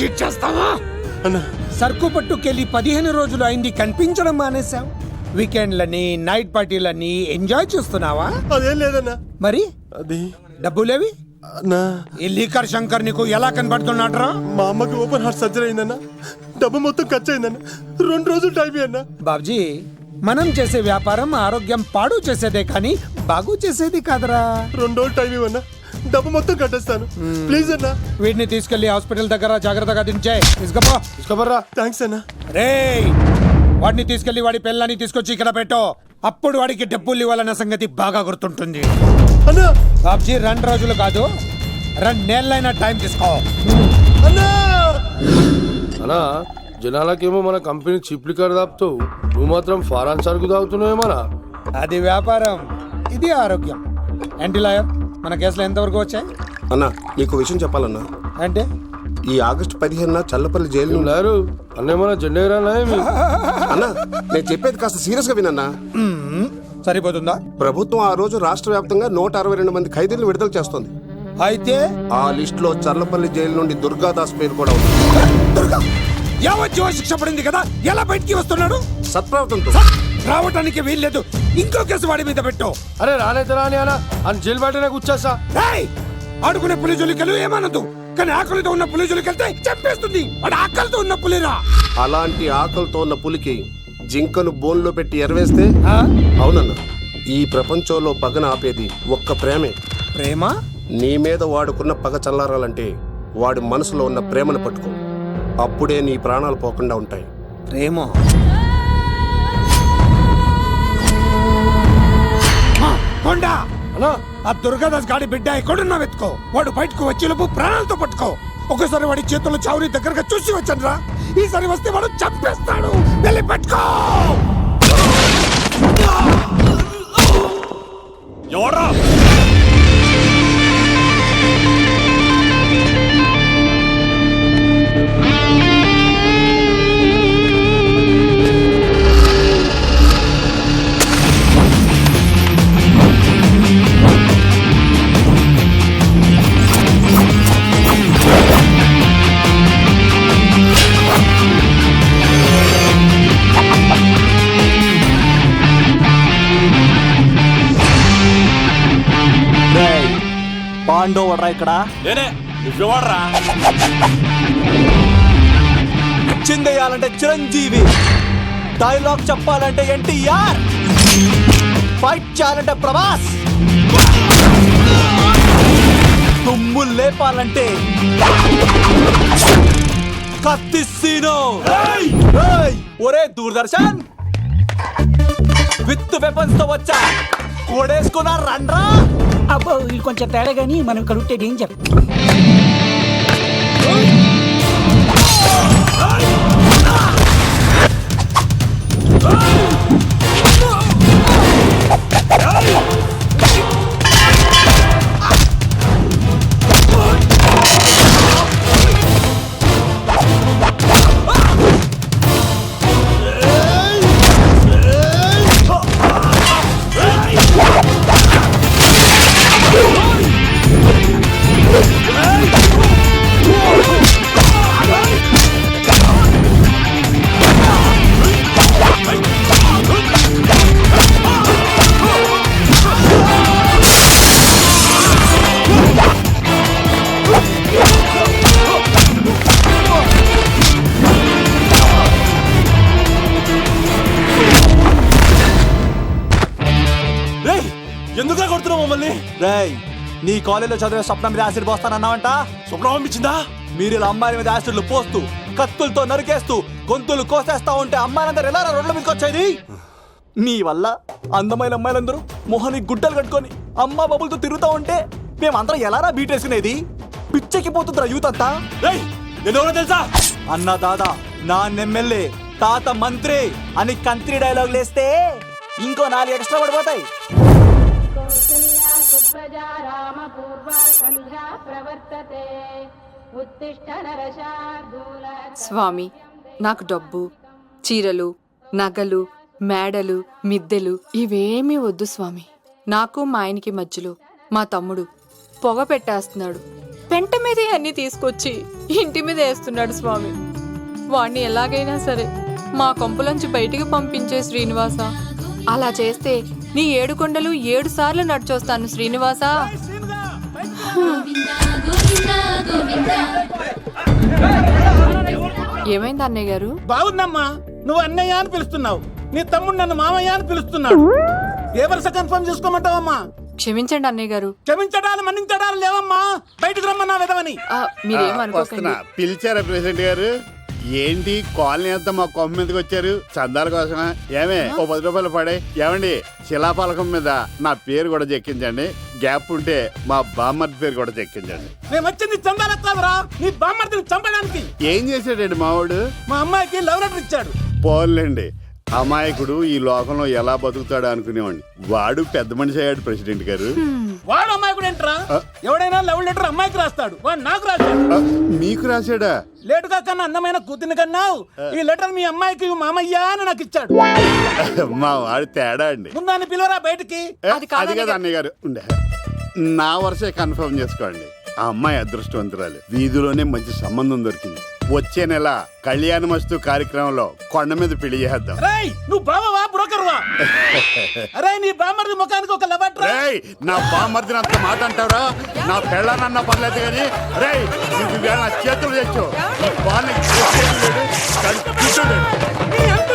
Cheat చేస్తావా? అన్నా. సరుకు పట్టుకెళ్ళి పదిహేను రోజులు అయింది కనిపించడం మానేశావు. వీకెండ్లని నైట్ పార్టీలని ఎంజాయ్ చేస్తున్నావా? అదేం లేదన్నా. మరి? అది. డబ్బులేవి అన్నా. ఈ లీకర్ శంకర్ నీకు ఎలా కనబడుతున్నాడ్రా? మా అమ్మకి ఓపెన్ హార్ట్ సర్జరీ అయిందన్నా. డబ్బు మొత్తం ఖర్చు అయిందన్నా. రెండు రోజులు టైం అన్నా. బాబ్జీ మనం చేసే వ్యాపారం ఆరోగ్యం పాడు చేసేదే కానీ బాగు చేసేది కాదరా. రెండు రోజులు టైం ఇవ్వన్నా. డబ్బు మొత్తం కట్టేస్తాను. ప్లీజ్ అన్నా. వీటిని తీసుకెళ్ళి హాస్పిటల్ దగ్గర జాగ్రత్తగా తీసుకపో. థ్యాంక్స్ అన్నా. రేయ్! వాడిని తీసుకెళ్ళి వాడి పిల్లని తీసుకొచ్చి ఇక్కడ పెట్టు. అప్పుడు వాడికి డబ్బులు ఇవ్వాలన్న సంగతి బాగా గుర్తుంటుంది. అన్నా. బాబ్జీ రెండు రోజులు కాదు. రెండు నెలలైనా టైం తీసుకో. అన్నా. అనా జనాలకేమో మన కంపెనీ చిప్ లిక్కర్ తాపుతావు నువ్వు మాత్రం ఫారాన్ సరుకు తాగుతున్నావేమన్నా అది వ్యాపారం. ఇది ఆరోగ్యం. ఏంటి లాయర్? మన కేసులో ఎంతవరకు వచ్చాయి? అన్నా నీకు విషయం చెప్పాలన్నా. అంటే? ఈ ఆగస్టు పదిహేనున చల్లపల్లి జైలు నుండి- లేరు? అన్నేమన్నా అన్నా నేను చెప్పేది కాస్త సీరియస్గా వినన్నా సరిపోతుందా? ప్రభుత్వం ఆ రోజు రాష్ట్ర వ్యాప్తంగా నూట అరవై రెండు మంది ఖైదీలను విడుదల చేస్తోంది. అయితే? ఆ లిస్ట్లో చల్లపల్లి జైలు నుండి దుర్గాదాస్ పేరు కూడా ఉంది. దుర్గా! యావజ్జీవ శిక్ష పడింది కదా? ఎలా బయటికి వస్తున్నాడు? సత్ప్రవర్తనతో. రావటానికి వీల్లేదు. ఇంకో కేసు వాడి మీద పెట్టు. అరే రానైతే రాని అన్న అని జైలు బయటనే కూర్చేస్తా రేయ్! ఆడుకునే పులి జోలికలు ఏమనదు కానీ ఆకలితో ఉన్న పులి జోలికెళ్తే చంపేస్తుంది. వాడు ఆకలితో ఉన్న పులిరా. అలాంటి ఆకలితో ఉన్న పులికి జింకను బోన్లో పెట్టి ఎరవేస్తే? ఆ? అవునన్నా. ఈ ప్రపంచంలో పగన ఆపేది ఒక్క ప్రేమే. ప్రేమ? నీ మీద వాడుకున్న పగ చల్లారాలంటే వాడి మనసులో ఉన్న ప్రేమను పట్టుకో. అప్పుడే నీ ప్రాణాలు పోకుండా ఉంటాయి. ప్రేమ? కొండా అన్నా ఆ దుర్గాదాస్ గాడి బిడ్డ ఎక్కడున్నా వెతుకో. వాడు బయటకు వచ్చేలోపు ప్రాణాలతో పట్టుకో. ఒకసారి వాడి చేతుల్లో చౌరి దగ్గరగా చూసి వచ్చాను రా ఈసారి వస్తే వాడు చంపేస్తాడు. వెళ్ళి పట్టుకో! ఎవడ్రా? ఇక్కడ? నేనే. చిందేయాలంటే చిరంజీవి. డైలాగ్ చెప్పాలంటే ఎన్టీఆర్. ఫైట్ చేయాలంటే ప్రభాస్. తుమ్ము లేపాలంటే కత్తిసీను ఒరే దూరదర్శన్! విత్ వెపన్స్తో వచ్చా. కొడేసుకున్నా రండ్రా. అబ్బో వీళ్ళు కొంచెం తేడా కానీ మనం కలుగుతే డేంజర్ రేయ్ నీ కాలేజీలో చదివే స్వప్నం మీద యాసిడ్ పోస్తానన్నావంట శుభ్రం పంపించిందా? మీరు ఇలా అమ్మాయిల మీద యాసిడ్లు పోస్తూ కత్తులతో నరికేస్తూ గొంతులు కోసేస్తా ఉంటే అమ్మాయిలందరూ ఎలా రోడ్ల మీదకి వచ్చేది? నీ వల్ల అందమైన అమ్మాయిలందరూ మొహానికి గుడ్డలు కట్టుకొని అమ్మ బబులతో తిరుగుతా ఉంటే మేమందరం ఎలారా బీటేసుకునేది పిచ్చెక్కి పోతుందిరా యూత్ అంతా. ఎవరో తెలుసా? అన్న దాదా నా ఎమ్మెల్యే తాత మంత్రి అని కంత్రి డైలాగ్ లేస్తే ఇంకో నాలుగు ఎక్స్ట్రా పడిపోతాయి కౌసల్యా సుప్రజా రామపూర్వా సంధ్యా ప్రవర్తతే. ఉత్తిష్ట నరశార్దూల స్వామి నాకు డబ్బు చీరలు నగలు మేడలు మిద్దెలు ఇవేమీ వద్దు స్వామి. నాకు మా ఆయనకి మధ్యలో మా తమ్ముడు పొగ పెట్టేస్తున్నాడు. పెంట మీద అన్ని తీసుకొచ్చి ఇంటి మీద వేస్తున్నాడు స్వామి. వాణ్ణి ఎలాగైనా సరే మా కొంపలోంచి బయటికి పంపించే శ్రీనివాస. అలా చేస్తే నీ ఏడు కొండలు ఏడు సార్లు నడిచొస్తాను శ్రీనివాస. ఏమైంది అన్నయ్య గారు? బాగుందమ్మా నువ్వు అన్నయ్య అని పిలుస్తున్నావు. నీ తమ్ముడు నన్ను మామయ్య అని పిలుస్తున్నాడు. ఏ వరుస కన్ఫర్మ్ చేసుకోమంటావమ్మా? క్షమించండి అన్నయ్య గారు. క్షమించడాలు మన్నించడాలు లేవమ్మా. బయటకు రమ్మన్నా విధవని. ఆ, మీరేమనుకోకండి పిలిచారా ప్రెసిడెంట్ గారు? ఏంటి కాలనీ అంతా మా కొమ్మ మీదకి వచ్చారు? చందాల కోసమా? ఏమే ఓ పది రూపాయలు పడే. ఏమండి శిలాపలకం మీద నా పేరు కూడా చెక్కించండి. గ్యాప్ ఉంటే మా బామ్మర్ది పేరు కూడా చెక్కించండి. మేము వచ్చింది చందాలెత్తావరా నీ బామ్మర్తిని చంపడానికి. ఏం చేశాడండి మావాడు? మా అమ్మాయికి లవ్ లెటర్ ఇచ్చాడు. పోన్లేండి. అమాయకుడు ఈ లోకంలో ఎలా బతుకుతాడు అనుకునేవాడిని. వాడు పెద్ద మనిషి అయ్యాడు ప్రెసిడెంట్ గారు. వాడు అమ్మాయి కూడా ఏంట్రా ఎవడైనా లవ్ లెటర్ అమ్మాయికి రాస్తాడు. వాడు నాకు రాశాడు. మీకు రాశాడా? లేటుగా కన్నా అందమైన కూతుని కన్నావు. ఈ లెటర్ మీ అమ్మాయికి మామయ్య అని నాకు ఇచ్చాడు. మా వాడు తేడా అండి. ముందాన్ని పిలవరా బయటికి? ఏ, అది కాదు అది కదా అన్నయ్య గారు. ఉండే. నా వరుసే కన్ఫర్మ్ చేసుకోండి. ఆ అమ్మాయి అదృష్టవంతురాలు. వీధిలోనే మంచి సంబంధం దొరికింది. వచ్చే నెల కళ్యాణమస్తు కార్యక్రమంలో కొండ మీద పెళ్ళి చేద్దాం రేయ్ నువ్వు బావవా? బ్రోకర్వా అరే నీ ముఖానికి ఒక లవట్రా రేయ్ నా బామర్దిని అంత మాట అంటావురా? నా పెళ్ళనన్న పర్లేదు కానీ రేయ్ నువ్వు ఇవాళ నా చేతులు తెచ్చు.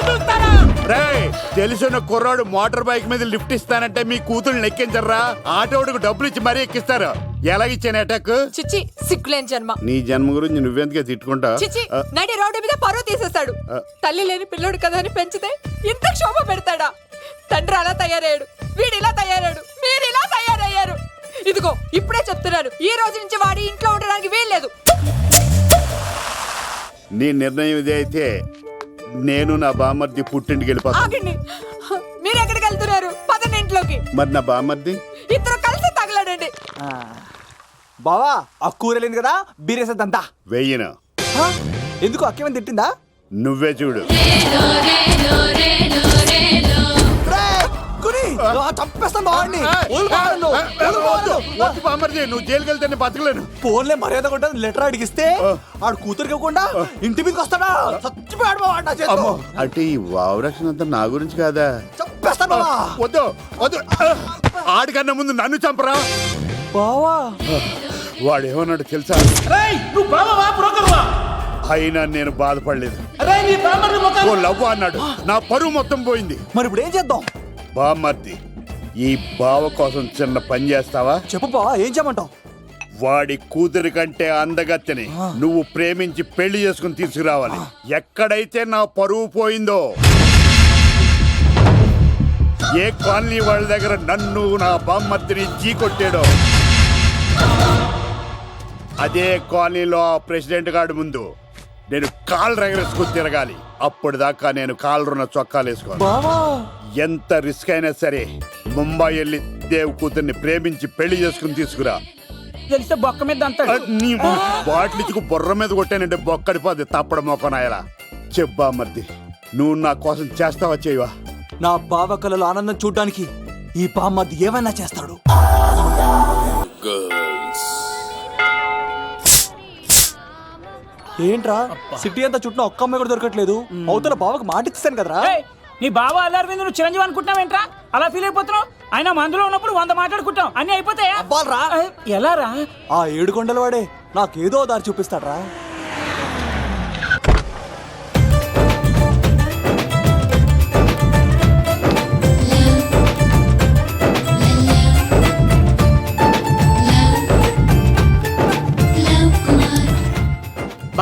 చూస్తారా రేయ్ తెలిసిన కుర్రాడు మోటార్ బైక్ మీద లిఫ్ట్ ఇస్తానంటే మీ కూతురు ఎక్కించర్రా ఆటోడికి డబ్బులు ఇచ్చి మరీ ఎక్కిస్తారు. ఎలాగిచ్చాను అటాక్? చిచ్చి సిగ్గులేని జన్మ. నీ జన్మ గురించి నువ్వెందుకే తిట్టుకుంటా? చిచి నడి రోడ్డు మీద పరువు తీసేస్తాడు. తల్లి లేని పిల్లోడు కదా అని పెంచితే ఇంత క్షోభ పెడతాడా? తండ్రి అలా తయారయ్యాడు. వీడు ఇలా తయారయ్యాడు. మీరు ఇలా తయారయ్యారు. ఇదిగో ఇప్పుడే చెప్తున్నాను. ఈ రోజు నుంచి వాడి ఇంట్లో ఉండడానికి వీల్లేదు. నీ నిర్ణయం ఇదే అయితే నేను నా బామర్ది పుట్టింటికి వెళ్ళిపోతాను ఆగండి. మీరు ఎక్కడికి వెళ్తున్నారు? పదండి ఇంట్లోకి. మరి నా బామర్ది ఇద్దరు కలిసి తగలడండి. బావా ఆ కూర వెళ్ళింది కదా బీరేసేద్దంతా వెయ్యను? ఎందుకు అక్కేమని తిట్టిందా? నువ్వే చూడు. రేయ్, గురి, ఆ, చంపేస్తాను బావాడిని. వదులు బావాడిని. వదులు బావాడిని. వద్దు నువ్వు జైలుకి వెళ్తే నేను బతకలేను. ఫోన్లే మర్యాద కొట్టా లెటర్ అడిగిస్తే ఆడు కూతురికి ఇవ్వకుండా ఇంటి మీదకి వస్తాడా? చచ్చిపోయాడు బావా నా చేతిలో. అమ్మో అంటే ఈ వావరక్షణ అంతా నా గురించి కాదా? చంపేస్తాను బావా వద్దు వద్దు. ఆడికన్నా ముందు నన్ను చంపరా. బావా. వాడు ఏమన్నాడు తెలుసా? రేయ్ నువ్వు బావవా బ్రోకర్వా? అయినా నేను బాధపడలేదు. అరే నీ బామ్మర్ది ఓ ముఖానికి లవ్ అన్నాడు. నా పరువు మొత్తం పోయింది. మరి ఇప్పుడు ఏం చేద్దాం? బామ్మర్ది ఈ బావ కోసం చిన్న పని చేస్తావా? చెప్పు బావా ఏం చేయమంటావు? వాడి కూతురి కంటే అందగత్తెని నువ్వు ప్రేమించి పెళ్ళి చేసుకుని తీసుకురావాలి. ఎక్కడైతే నా పరువు పోయిందో ఏ కాలనీ వాళ్ళ దగ్గర నన్ను నా బామ్మర్దిని చీకొట్టాడో అదే కాలనీలో ఆ ప్రెసిడెంట్ గారి ముందు. నేను కాలు రగరేసుకుని తిరగాలి. అప్పుడు దాకా నేను కాళ్ళున్న చొక్కాలు వేసుకోవాలి బావా! ఎంత రిస్క్ అయినా సరే ముంబై వెళ్ళి దేవ్ కూతుర్ని ప్రేమించి పెళ్ళి చేసుకుని తీసుకురా. తెలిస్తే బొక్క మీద అంటాడు నీ బాటిల్ ఇచ్చుకు బుర్ర మీద కొట్టానంటే బొక్కడిపోద్ది తప్పడం మొక్కనాయలా చెప్పా మర్ది నువ్వు నా కోసం చేస్తావా చేయవా? నా బావ కళలో ఆనందం చూడడానికి ఈ బామ్మది ఏమైనా చేస్తాడు? ఏంట్రా? సిటీ అంతా చుట్టూ ఒక్క అమ్మాయి కూడా దొరకట్లేదు. అవతల బావకు మాట ఇస్తాను కదరా. నీ బావ అల్లారి మీద నువ్వు చిరంజీవి అనుకుంటున్నావేంట్రా అలా ఫీల్ అయిపోతున్నావు? ఆయన మందులో ఉన్నప్పుడు వంద మాట్లాడుకుంటాం అన్ని అయిపోతాయా? ఎలా రా ఆ ఏడు కొండల వాడే నాకేదో దారి చూపిస్తాడ్రా.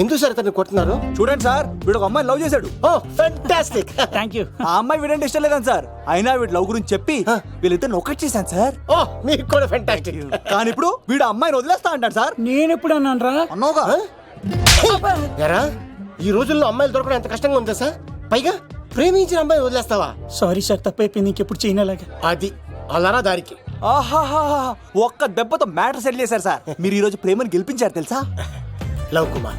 ఎందుకు సార్ అతన్ని కొడుతున్నారు చూడండి సార్ వీడు ఒక అమ్మాయి లవ్ చేశాడు. ఓ ఫెంటాస్టిక్ థ్యాంక్ యూ ఆ అమ్మాయి వీడంటే ఇష్టం లేదని సార్. అయినా వీడు లవ్ గురించి చెప్పి వీళ్ళిద్దరు ఒకటి చేశాను సార్. ఓ మీకు కూడా ఫెంటాస్టిక్ కానీ ఇప్పుడు వీడు అమ్మాయిని వదిలేస్తా అంటాడు సార్. నేను ఎప్పుడు అన్నాను రా? అన్నోగా ఎరా ఈ రోజుల్లో అమ్మాయిలు దొరకడం ఎంత కష్టంగా ఉందా సార్ పైగా ప్రేమించిన అమ్మాయి వదిలేస్తావా? సారీ సార్ తప్పైపోయింది ఇంకెప్పుడు చేయనలాగా. అది అలారా దారికి. ఆహాహా ఒక్క దెబ్బతో మ్యాటర్ సెటిల్ చేశారు సార్. మీరు ఈ రోజు ప్రేమను గెలిపించారు తెలుసా? లవ్ కుమార్.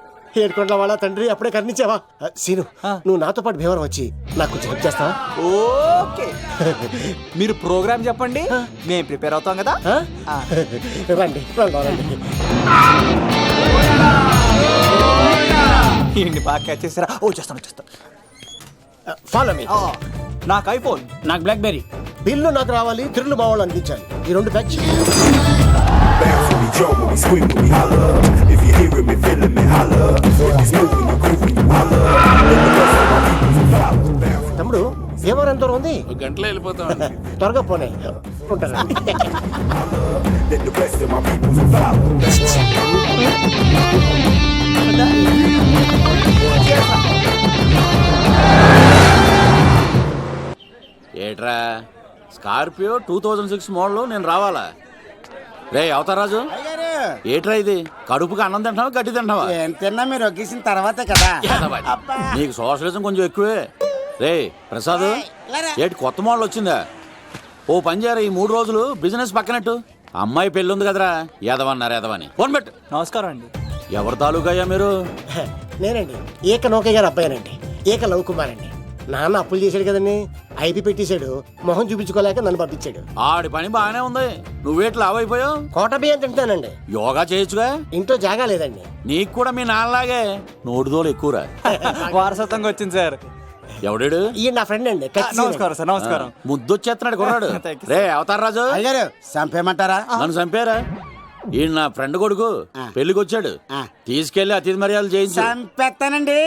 ఏడుకొండల వాళ్ళ తండ్రి అప్పుడే కర్ణించావా? సీను నువ్వు నాతో పాటు భీవరం వచ్చి నాకు కొంచెం హెల్ప్ చేస్తావా? ఓకే. మీరు ప్రోగ్రామ్ చెప్పండి. మేము ప్రిపేర్ అవుతాం కదా. రండి రండి, ఈయన్ని బాగా క్యాచ్ చేస్తారా ఓ చేస్తాను చేస్తాను. ఫాలో మీ నాకు ఐఫోన్ నాకు బ్లాక్ బెర్రీ బిల్లు నాకు రావాలి తిరులు మా వాళ్ళు అందించాలి. ఈ రెండు బ్యాచ్ తమ్ముడు భీమవరం ఎంత ఉంది? గంటలో వెళ్ళిపోతాం త్వరగా పోనే. ఏట్రా? Scorpio two thousand six model నేను రావాలా? రే అవతారాజు ఏట్రా ఇది? కడుపుకి అన్నం తింటావా గడ్డి తింటావా ఏం తిన్నా మీరు ఒగ్గేసిన తర్వాతే కదా. నీకు సోషలిజం కొంచెం ఎక్కువే. రే ప్రసాద్ ఏటి కొత్త మోడల్ వచ్చిందా? ఓ పని చేయరా ఈ మూడు రోజులు బిజినెస్ పక్కనట్టు? అమ్మాయి పెళ్ళి ఉంది కదరా ఎదవన్నారు ఎదవని ఫోన్ పెట్టు. నమస్కారం అండి. ఎవరి తాలూకయ్యా మీరు? నేనండి. ఏక నౌకయ్య గారు అబ్బాయినండి. ఏక లవ్ కుమార్ అండి నాన్న అప్పులు చేశాడు కదండి. ఐపీ పెట్టేశాడు. మొహం చూపించుకోలేక నన్ను పంపించాడు. ఆడి పని బాగానే ఉంది. నువ్వేట్లు లావైపోయావు కోట బియ్యం తింటానండి యోగా చేయొచ్చుగా? ఇంట్లో జాగా లేదండి. నీకు కూడా మీ నాన్నలాగే? నోటిదోలు ఎక్కువరా? వారసత్వంగా వచ్చింది సార్. ఎవడాడు? ఈయన నా ఫ్రెండ్ అండి నమస్కారం సార్ నమస్కారం. ముద్దొచ్చేస్తున్నాడు you, రే అవతార్ రాజు. అయ్యారు చంపేయమంటారా? నన్ను చంపారా? ఈయన నా ఫ్రెండ్ కొడుకు. పెళ్ళికి వచ్చాడు తీసుకెళ్ళి అతిథి మర్యాదలు చేయించు. చంపేస్తానండి.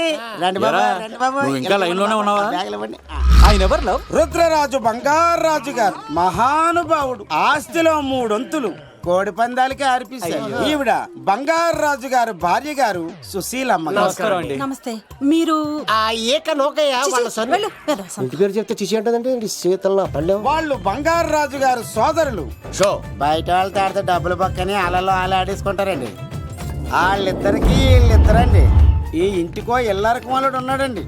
రండి బాబు ఎరా, రండి బాబు. నువ్వు ఇంకా లైన్లోనే ఉన్నావా? బ్యాగులు ఇవ్వండి. ఆయన ఎవరు లవ్? రుద్రరాజు బంగారాజు గారు మహానుభావుడు ఆస్తిలో మూడొంతులు. కోడి పందాలకి అర్పిస్తారు ఈవిడ బంగారాజు గారు భార్య గారు సుశీలమ్మ. నమస్కారం అండి. నమస్తే. మీరు ఆ ఏక నౌకయ్య వాళ్ళ సొన్న. వెళ్ళు, వెళ్ళు. ఇంటి పేరు చెప్తే చిచి ఉంటుందంటే శీతల వాళ్ళు బంగారాజు గారు సోదరులు. షో. బయట వాళ్ళతో ఆడితే డబ్బులు పక్కనే అలలో అలా ఆడేసుకుంటారండి. వాళ్ళిద్దరికి వీళ్ళిద్దరండి. ఈ ఇంటికో ఇల్లరకం వాళ్ళడు ఉన్నాడండి.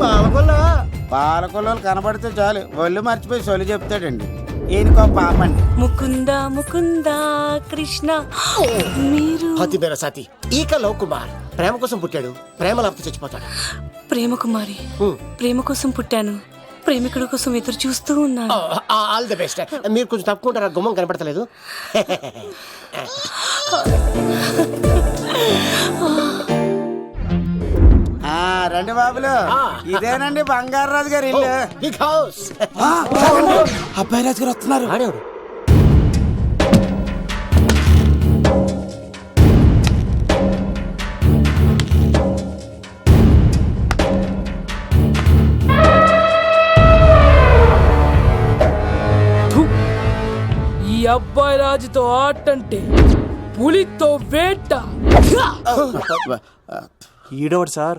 పాలకొల్లా? పాలకొల్లు కనబడితే చాలు. ఒళ్ళు మర్చిపోయి సొలి చెప్తాడండి. ఈయనకో పాపండి. ముకుంద ముకుంద కృష్ణ. మీరు? పతి మేర సాతి. ఈక లవ్ కుమార్ ప్రేమ కోసం పుట్టాడు. ప్రేమ లేకపోతే చచ్చిపోతాడు? ప్రేమ కుమారి. ప్రేమ కోసం పుట్టాను. ప్రేమికుడి కోసం ఎదురు చూస్తూ ఉన్నాను. All the best. మీరు కొంచెం తప్పుకుంటారా గుమ్మం కనపడతలేదు. రండి బాబులు. ఇదేనండి బంగారాజు గారి ఇల్లు. అబ్బాయి రాజు గారు వస్తున్నారు. ఆడేవాడు. ఈ అబ్బాయి రాజుతో ఆటంటే పులితో వేట. ఈడోడు సార్?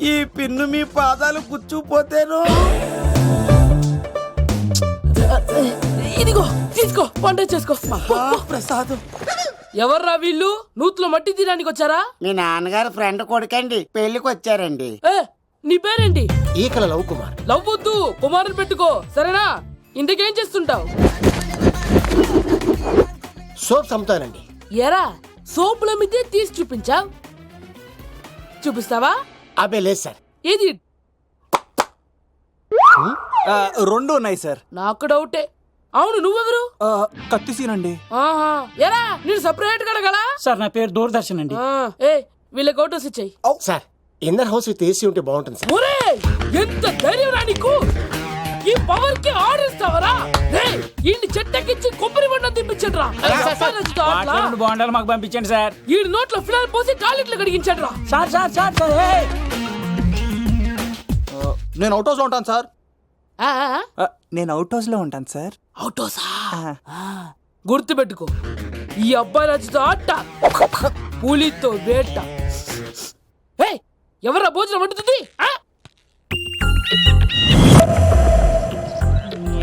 ఈ పిన్ను మీ పాదాలు గుచ్చుకుపోతేను. ఇదిగో తీసుకో వంట చేసుకో. ప్రసాదం ఎవర్రా వీళ్ళు? నూతులో మట్టి తీయడానికి వచ్చారా? మీ నాన్నగారు ఫ్రెండ్ కొడుకండి పెళ్ళికి వచ్చారండి. ఏ నీ పేరేంటి? ఈకల లవ్ కుమార్. లవ్ వద్దు కుమారుని పెట్టుకో సరేనా? ఇంతకేం చేస్తుంటావు? సోప్స్ అమ్ముతానండి ఎరా సోపుల మీదే తీసి చూపించావు. చూపిస్తావా? అబ్బే లేదు సార్. ఏది? రెండు ఉన్నాయి సార్. నాకు డౌటే. అవును నువ్వెవరు? కత్తిసీనండి ఆహా. ఎరా నేను సపరేట్ కడగలా సార్ నా పేరు దూరదర్శన్ అండి. ఏ వీళ్ళ ఫోటోస్ ఇచ్చాయి. Sir inner house with AC ఉంటే బాగుంటుంది సార్. ఒరే ఎంత ధైర్యం రా నీకు? ఈ పవర్కి ఆర్డర్ ఇస్తావరా? రేయ్ ఈయన్ని చెట్టెక్కించి కొబ్బరి బండ తిప్పించండి రా బాండాలు మాకు పంపించండి సార్. ఈ నోట్లో ఫినాల్ పోసి టాయిలెట్లు కడిగించండి రా సార్ సార్ సార్ సార్ నేను అవుట్ హౌస్లో ఉంటాను సార్. నేను అవుట్ హౌస్లో ఉంటాను సార్. అవుటోసా గుర్తు పెట్టుకో ఈ అబ్బాయి రాజుతో ఆట. పులితో వేట. ఏయ్ ఎవరా భోజనం వండుతుంది?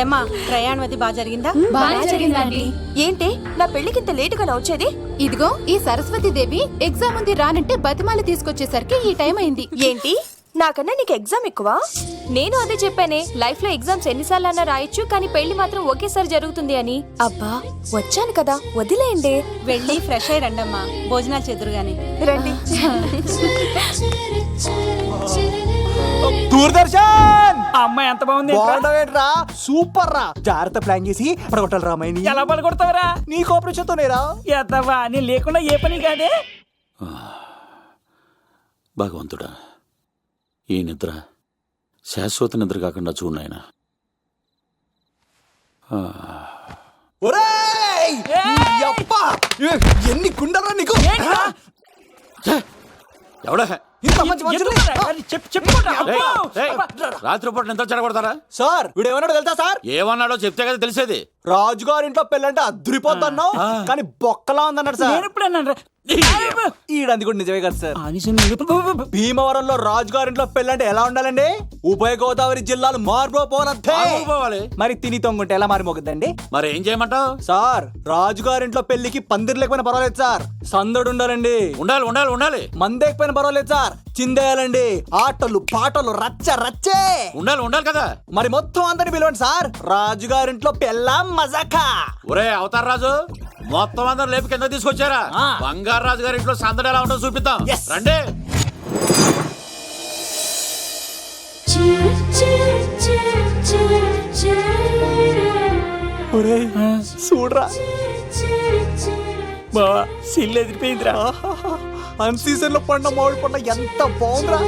ఏమా ప్రయాణం అది బాగా జరిగిందా? బాగా జరిగిందండి. ఏంటి? నా పెళ్ళికి ఇంత లేటుగా వచ్చేది ఇదిగో ఈ సరస్వతి దేవి ఎగ్జామ్ ఉంది రానంటే బతిమాల తీసుకొచ్చేసరికి ఈ టైం అయింది. ఏంటి? నాకన్నా నీకు ఎగ్జామ్ ఎక్కువ? నేను అదే చెప్పానే లైఫ్లో ఎగ్జామ్స్ ఎన్నిసార్లు అన్నా రాయొచ్చు కానీ పెళ్ళి మాత్రం ఒకేసారి జరుగుతుంది అని. అబ్బా వచ్చాను కదా వదిలేయండి. వెళ్ళి ఫ్రెష్ అయ్యి రండమ్మా భోజనాలు చెదురు గాని రండి దూరదర్శన్! అమ్మాయి ఎంత బాగుంది బాగుండవేట్రా సూపర్ రా జాగ్రత్త ప్లాన్ చేసి పడగొట్టాలి రామాయని ఎలా పడగొడతావరా? నీ కోఆపరేషన్ తోనేరా ఎత్తవా నీ లేకుండా ఏ పని కాదే? భగవంతుడా ఈ నిద్ర శాశ్వత నిద్ర కాకుండా చూడు నాయనా. ఆ. ఒరేయ్! యప్పా ఎన్ని కుండరా నీకు? ఎవడా? ఇంత మంచి రాత్రిపూట నిద్ర చెడగొడతారా సార్! వీడు ఏమన్నాడు తెలుసా సార్? ఏమన్నాడో చెప్తే కదా తెలిసేది. రాజుగారి ఇంట్లో పెళ్ళంటే అద్దరిపోద్దన్నావు కానీ బొక్కలా ఉందన్నాడు సార్. ఈడంది కూడా నిజమే కదా సార్. భీమవరంలో రాజుగారింట్లో పెళ్ళంటే ఎలా ఉండాలండి? ఉభయ గోదావరి జిల్లాలు మార్పోపోనంతే పోవాలి. మరి తిని తొంగుంటే ఎలా మారిమోగుద్దండి మరి ఏం చేయమంటావు? సార్ రాజుగారింట్లో పెళ్ళికి పందిరి లేకపోయినా పర్వాలేదు సార్. సందడు ఉండాలండి. ఉండాలి ఉండాలి ఉండాలి. మందేకపోయినా పర్వాలేదు సార్. చిందేయాలండి. ఆటలు పాటలు రచ్చ రచ్చే. ఉండాలి ఉండాలి కదా. మరి మొత్తం అందరిని పిలవండి సార్. రాజుగారింట్లో పెళ్ళాం. మజాకా ఒరే అవతార్ రాజు మొత్తం అందరు లేపి కింద తీసుకొచ్చారా. బంగారు రాజు గారి ఇంట్లో సందడి ఎలా ఉంటుందో చూపిద్దాం రండి చూడరా బావా సిల్లు ఎదిరిపోయిందిరా అన్ సీజన్లో పండ మామిడి పండ ఎంత బాగుందిరా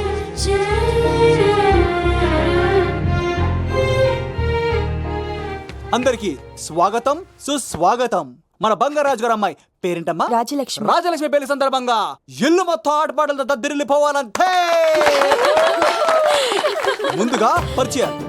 అందరికి స్వాగతం సుస్వాగతం. మన బంగారాజు గారు అమ్మాయి పేరేంటమ్మా? రాజలక్ష్మి. రాజలక్ష్మి పెళ్ళి సందర్భంగా ఇల్లు మొత్తం ఆటపాటలతో దద్దరిల్లిపోవాలంటే! ముందుగా పరిచయం.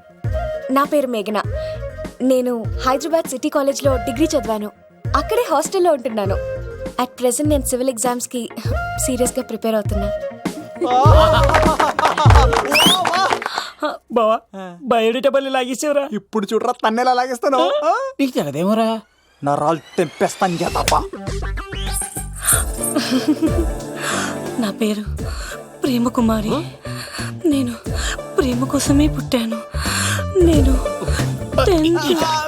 నా పేరు మేఘన. నేను హైదరాబాద్ సిటీ కాలేజ్లో డిగ్రీ చదివాను. అక్కడే హాస్టల్లో ఉంటున్నాను. అట్ ప్రెసెంట్ నేను సివిల్ ఎగ్జామ్స్కి సీరియస్గా ప్రిపేర్ అవుతున్నా. బావా బయోడేటబుల్ లాగేసేవరా? ఇప్పుడు చూడరా తన్నేలా లాగేస్తాను నీకు తెగదేమోరా నా రాళ్ళు తెంపేస్తాను ఇంకా తప్ప నా పేరు ప్రేమ కుమారి నేను ప్రేమ కోసమే పుట్టాను. నేను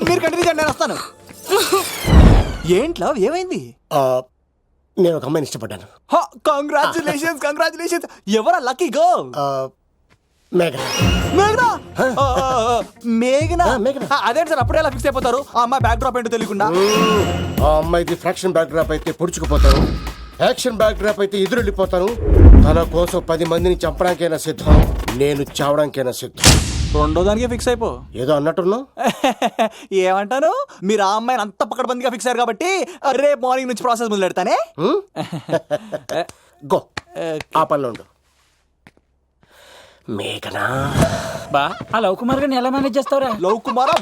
మీరు కంటిన్యూ చేయండి నేను వస్తాను. ఏంట్లో? ఏమైంది? ఆ, నేను ఒక అమ్మాయిని ఇష్టపడ్డాను. కంగ్రాచులేషన్స్ కంగ్రాచులేషన్స్ ఎవరా లక్కీ ఆ, అదేంటి సార్ అప్పుడే ఎలా ఫిక్స్ అయిపోతారు? ఆ అమ్మాయి బ్యాక్ డ్రాప్ ఏంటో తెలియకుండా. ఆ అమ్మాయిది ఫ్రాక్షన్ బ్యాక్ డ్రాప్ అయితే పొడుచుకుపోతాను యాక్షన్ బ్యాక్ డ్రాప్ అయితే ఎదురెళ్ళిపోతాను తన కోసం పది మందిని చంపడానికైనా సిద్ధం. నేను చావడానికైనా సిద్ధం. రెండో దానికి ఫిక్స్ అయిపో. ఏదో అన్నట్టున్నావు? ఏమంటాను? మీరు ఆ అమ్మాయిని అంత పక్కడబందిగా ఫిక్స్ అయ్యారు కాబట్టి రేపు మార్నింగ్ నుంచి ప్రాసెస్ మొదలు పెడతానే గో ఆ పనిలో ఉండు. మేఘనా? బా ఆ లవ్ కుమార్ గారిని ఎలా మేనేజ్ చేస్తావురా? లవ్ కుమారం?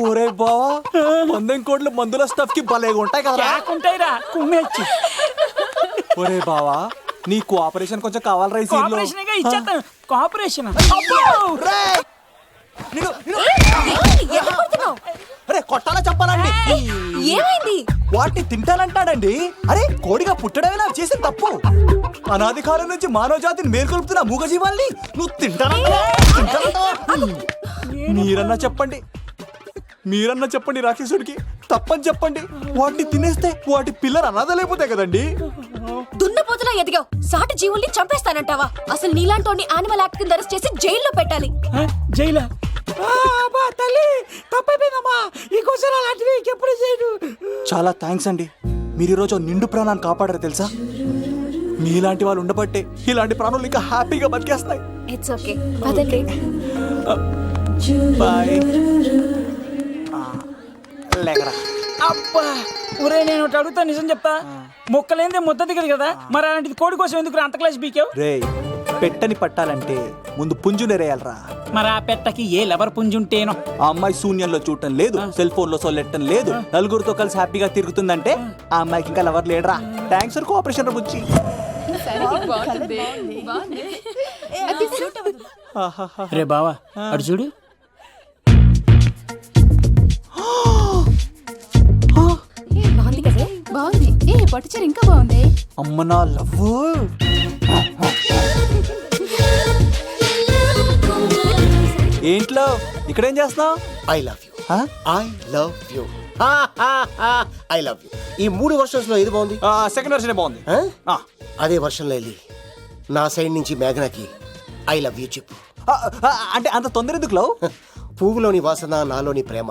ఓరే బావా పందెం కోట్లు మందుల స్టఫ్కి భలేగా ఉంటాయి కదా ఉంటాయిరా కుమ్మేచ్చి. ఒరే బావా నీ కోఆపరేషన్ కొంచెం కావాలరా ఈ సీన్లో కోఆపరేషన్గా ఇచ్చేస్తాను కోఆపరేషన్ అరే కొట్టాలా చెప్పాలండి ఏమైంది? వాటిని తింటానంటాడండి? అరే కోడిగా పుట్టడమే నాకు చేసిన తప్పు. అనాది కాలం నుంచి మానవ జాతిని మేల్కొల్పుతున్న మూగజీవాల్ని నువ్వు తింటానంటావా? తింటానంటావా? మీరన్నా చెప్పండి. మీరన్నా చెప్పండి రాక్షసుడికి. తప్పని చెప్పండి. వాటిని తినేస్తే వాటి పిల్లలు అనాథలైపోతాయి కదండి. దున్నపోతులా ఎదిగావు. సాటి జీవుల్ని చంపేస్తానంటావా? అసలు నీలాంటి యానిమల్ యాక్ట్ కింద అరెస్ట్ చేసి జైల్లో పెట్టాలి. జైలా? తల్లి తప్పైపోయిందమ్మా. ఇంకోసారి అలాంటివి ఎప్పుడు చాలా థ్యాంక్స్ అండి. మీరు ఈరోజు నిండు ప్రాణాన్ని కాపాడారు తెలుసా? మీలాంటి వాళ్ళు ఉండబట్టే ఇలాంటి ప్రాణులు ఇంకా హ్యాపీగా బతికేస్తాయి. ఇట్స్ ఓకే పదండి బాయ్ లేకరా. అబ్బా ఒరే నేను ఒకటి అడుగుతా నిజం చెప్తా? మొక్కలేందే ముద్ద దిగదు కదా? మరి అలాంటిది కోడి కోసం ఎందుకు అంత క్లాస్ బీకావు? రే పెట్టని పట్టాలంటే ముందు పుంజు నెరేయాలరా. మరి ఆ పెట్టకి ఏ లవర్ పుంజుంటేనో? ఆ అమ్మాయి శూన్యంలో చూడటం లేదు సెల్ ఫోన్లో సొల్లెట్టడం లేదు నలుగురితో కలిసి హ్యాపీగా తిరుగుతుందంటే ఆ. అమ్మాయికి ఇంకా లవర్ లేడరా. థ్యాంక్స్ ఫర్ కోఆపరేషన్ బుజ్జి రే బావా అడు చూడు. బాగుంది. పట్టుచీర ఇంకా బాగుంది. అమ్మ నా లవ్? ఏంట్లో ఇక్కడేం చేస్తున్నావు? I love you. I love you. I love you. ఈ మూడు వర్షన్స్లో ఏది బాగుంది? సెకండ్ వర్షన్ బాగుంది. ఆ? అదే వర్షంలో వెళ్ళి నా సైడ్ నుంచి మేఘనాకి ఐ లవ్ యూ చెప్పు. అంటే అంత తొందర ఎందుకు లవ్? పువ్వులోని వాసన నాలోని ప్రేమ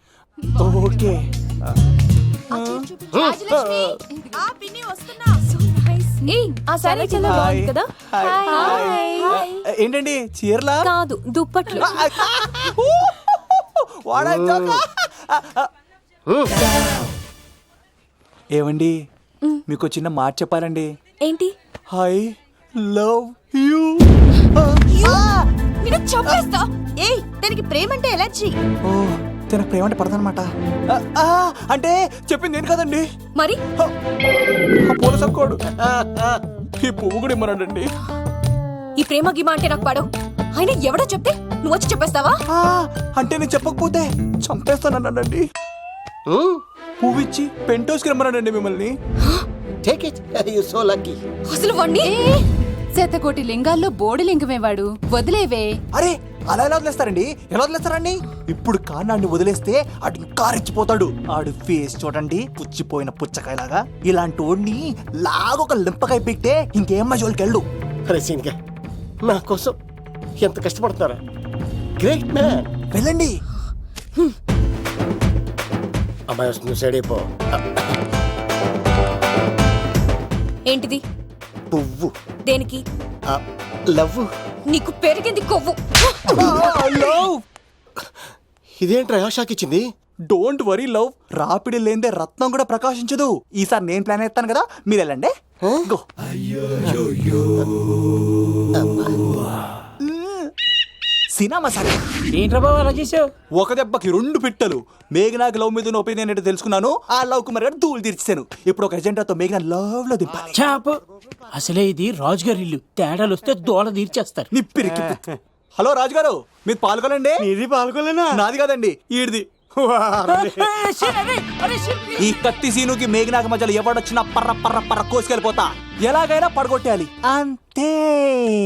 ఓకే. ఏయ్, ఆ సారీ చాలా బాగుంది కదా? హాయ్. ఏంటండి చీరలా? కాదు దుప్పట్లు. ఏమండి మీకు చిన్న మాట చెప్పాలండి. ఏంటి? I love you. నిన్ను చంపేస్తా. ఏయ్ దానికి ప్రేమ అంటే ఎలర్జీ. ఓ. చెప్తే నాకు ప్రేమ అంటే పడదనమాట అంటే చెప్పింది నేను కదండి. మరి? ఆ పూల సక్కోడు ఈ పువ్వు కూడా ఇమ్మన్నాడండి ఈ ప్రేమ గిమ అంటే నాకు పడవు. అయినా ఎవడో చెప్తే నువ్వు వచ్చి చెప్పేస్తావా? ఆ, అంటే నేను చెప్పకపోతే చంపేస్తానన్నాడండి పువ్విచ్చి పెంటోస్కి రమ్మన్నాడండి మిమ్మల్ని. Take it you so lucky అసలు వండి శతకోటి లింగాల్లో బోడి లింగమే వాడు వదిలేవే. అరే అలా ఎలా వదిలేస్తారండి? ఎలా వదిలేస్తారండి? ఇప్పుడు కాన్నాడిని వదిలేస్తే ఆడు ఇంకా రెచ్చిపోతాడు. ఆడు ఫేస్ చూడండి పుచ్చిపోయిన పుచ్చకాయలాగా. ఇలాంటి వాడిని లాగొక లింపకాయ పెట్టే ఇంకేం జోలికి వెళ్ళు అరే సీన్గా నా కోసం ఎంత కష్టపడుతున్నారా? గ్రేట్ మ్యాన్ వెళ్ళండి. అమ్మాయి వస్తుంది సైడ్ అయిపో. ఏంటిది? పువ్వు. దేనికి? లవ్ నీకు పెరిగింది కొవ్వు. ఇదేంట్రా షాక్ ఇచ్చింది? డోంట్ వరీ లవ్ రాపిడి లేదే రత్నం కూడా ప్రకాశించదు. ఈసారి నేను ప్లాన్ ఎత్తాను కదా మీరు వెళ్ళండి. గో సినిమా సరే. ఏంట్రా బాబు అలా చేసావు? ఒక దెబ్బకి రెండు పిట్టలు. మేఘనాకి లవ్ మీద ఉన్న ఒపీనియన్ ఏంటో తెలుసుకున్నాను. ఆ లవ్ కుమార్ గారు ధూళి తీర్చాను ఇప్పుడు ఒక ఎజెండాతో మేఘనా లవ్లో దింపాలి. చాపు. అసలే ఇది రాజుగారి ఇల్లు. తేడాలు వస్తే దోళ తీర్చేస్తారు. నిప్పిరికి హలో రాజుగారు మీరు పాల్గొనండి. ఇది పాల్గొలేనా నాది కాదండి ఈడిది. ఈ కత్తి సీనుకి మేఘనాకి మధ్యలో ఎవడొచ్చినా పర్ర పర్ర పర్ర కోసుకెళ్ళిపోతా. ఎలాగైనా పడగొట్టాలి అంతే.